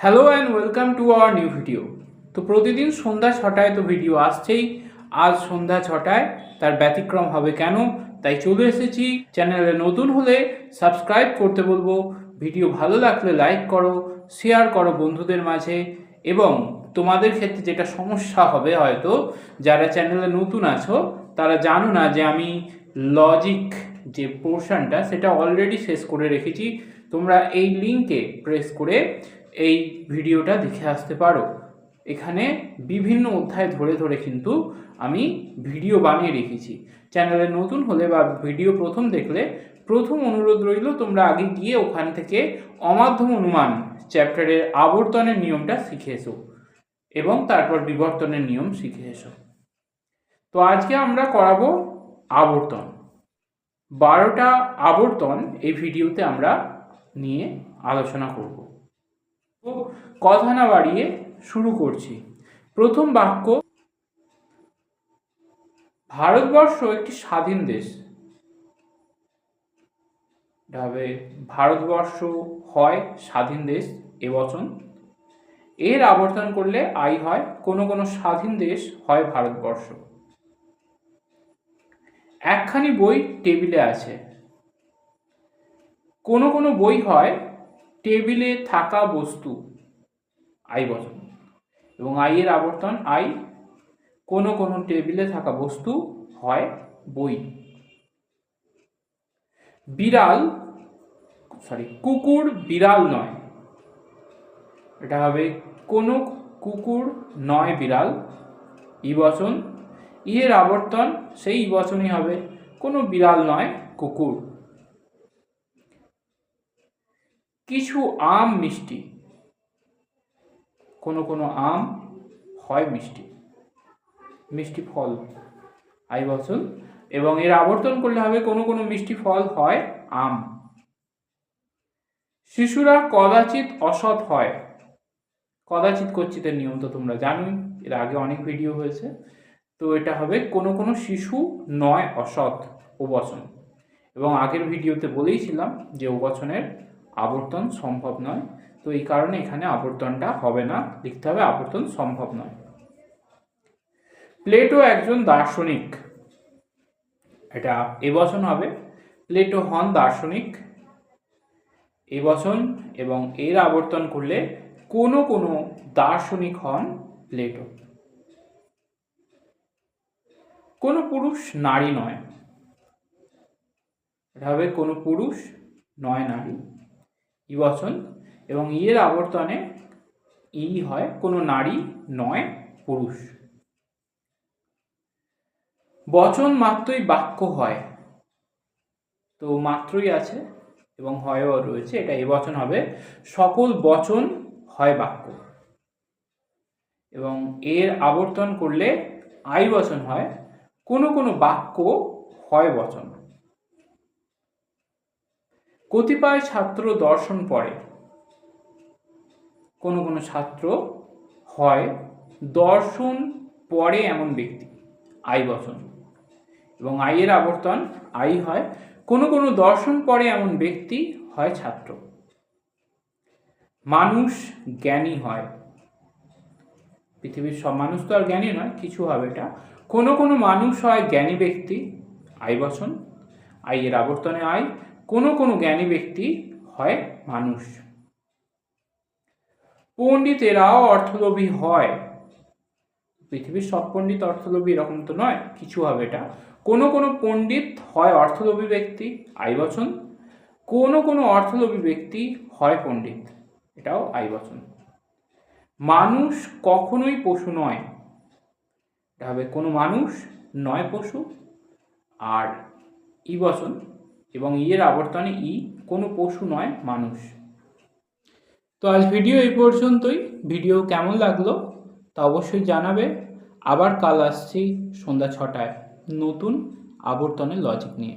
Hello and welcome to our new video তো প্রতিদিন সন্ধ্যা ছটায় তো ভিডিও আসছেই। আজ সন্ধ্যা ছটায়, তার ব্যতিক্রম হবে কেন? তাই চলে এসেছি চ্যানেলে নতুন হলে সাবস্ক্রাইব করতে বলব। ভিডিও ভালো লাগলে লাইক করো শেয়ার করো বন্ধুদের মাঝে। এবং তোমাদের ক্ষেত্রে যেটা সমস্যা হবে হয়তো, যারা চ্যানেলে নতুন আছো, তারা জানো না যে আমি লজিক যে পোর্শনটা সেটা অলরেডি শেষ করে রেখেছি। তোমরা এই লিঙ্কে প্রেস করে এই ভিডিওটা দেখে আসতে পারো। এখানে বিভিন্ন অধ্যায় ধরে ধরে কিন্তু আমি ভিডিও বানিয়ে রেখেছি। চ্যানেলে নতুন হলে বা ভিডিও প্রথম দেখলে প্রথম অনুরোধ রইল, তোমরা আগে গিয়ে ওখান থেকে অমাধ্যম অনুমান চ্যাপ্টারের আবর্তনের নিয়মটা শিখে এসো এবং তারপর বিবর্তনের নিয়ম শিখে এসো। তো আজকে আমরা করাবো আবর্তন। বারোটা আবর্তন এই ভিডিওতে আমরা নিয়ে আলোচনা করব। কথা না বাড়িয়ে শুরু করছি। প্রথম বাক্য, ভারতবর্ষ একটি স্বাধীন দেশ। হবে ভারতবর্ষ হয় স্বাধীন দেশ এবচন এর আবর্তন করলে আই হয়, কোনো কোনো স্বাধীন দেশ হয় ভারতবর্ষ। একখানি বই টেবিলে আছে। কোনো কোনো বই হয় টেবিলে থাকা বস্তু আই বচন এবং আই এর আবর্তন আই কোনো কোনো টেবিলে থাকা বস্তু হয় বই। বিড়াল সরি কুকুর বিড়াল নয়। এটা হবে কোনো কুকুর নয় বিড়াল, ই বচন। ইয়ের আবর্তন, সেই বচনই হবে কোনো বিড়াল নয় কুকুর। কিছু আম মিষ্টি। কোনো কোনো আম হয় মিষ্টি। মিষ্টি ফল। আই বচন এবং এর আবর্তন করলে হবে কোনো কোনো মিষ্টি ফল হয় আম। শিশুরা কদাচিৎ অসৎ হয়। কদাচিৎ কচ্ছিতের নিয়ম তো তোমরা জানোই, এর আগে অনেক ভিডিও হয়েছে। তো এটা হবে কোনো কোনো শিশু নয় অসৎ ওবচন এবং আগের ভিডিওতে বলেইছিলাম যে ওবচনের আবর্তন সম্ভব নয়। তো এই কারণে এখানে আবর্তনটা হবে না। লিখতে হবে আবর্তন সম্ভব নয়। প্লেটো একজন দার্শনিক। এটা এবচন হবে। প্লেটো হন দার্শনিক। এবচন এবং এর আবর্তন করলে কোনো কোনো দার্শনিক হন প্লেটো। কোনো পুরুষ নারী নয়। এটা হবে কোনো পুরুষ নয়, নারী। ই বচন এবং ইয়ের আবর্তনে ই হয় কোনো নারী নয়, পুরুষ। বচন মাত্রই বাক্য হয়। তো মাত্রই আছে এবং হয়ও রয়েছে, এটা এবচন হবে। সকল বচন হয় বাক্য। এবং এর আবর্তন করলে আই বচন হয়, কোনো কোনো বাক্য হয় বচন। কতিপয় ছাত্র দর্শন পড়ে। কোনো কোনো ছাত্র হয়, দর্শন পড়ে এমন ব্যক্তি, আই বচন। এবং আইয়ের আবর্তন, আই হয়, কোনো কোনো দর্শন পড়ে এমন ব্যক্তি হয় ছাত্র। মানুষ জ্ঞানী হয়। পৃথিবীর সব মানুষ তো আর জ্ঞানী নয়, কিছু হবে এটা। কোনো কোনো মানুষ হয় জ্ঞানী ব্যক্তি, আই বচন। আইয়ের আবর্তনে আই কোনো কোনো জ্ঞানী ব্যক্তি হয় মানুষ। পণ্ডিতেরাও অর্থলোভী হয়। পৃথিবীর সব পণ্ডিত অর্থলোভী এরকম তো নয়, কিছু হবে এটা। কোনো কোনো পণ্ডিত হয় অর্থলোভী ব্যক্তি, আই বচন। কোনো কোনো অর্থলোভী ব্যক্তি হয় পণ্ডিত, এটাও আই বচন। মানুষ কখনোই পশু নয়। এটা হবে কোনো মানুষ নয় পশু, আর ই বচন এবং ইয়ের আবর্তনে ই কোনো পশু নয়, মানুষ। তো আজ ভিডিও এই পর্যন্তই। ভিডিও কেমন লাগল তা অবশ্যই জানাবে। আবার কাল আসছি সন্ধ্যা ছটায় নতুন আবর্তনের লজিক নিয়ে।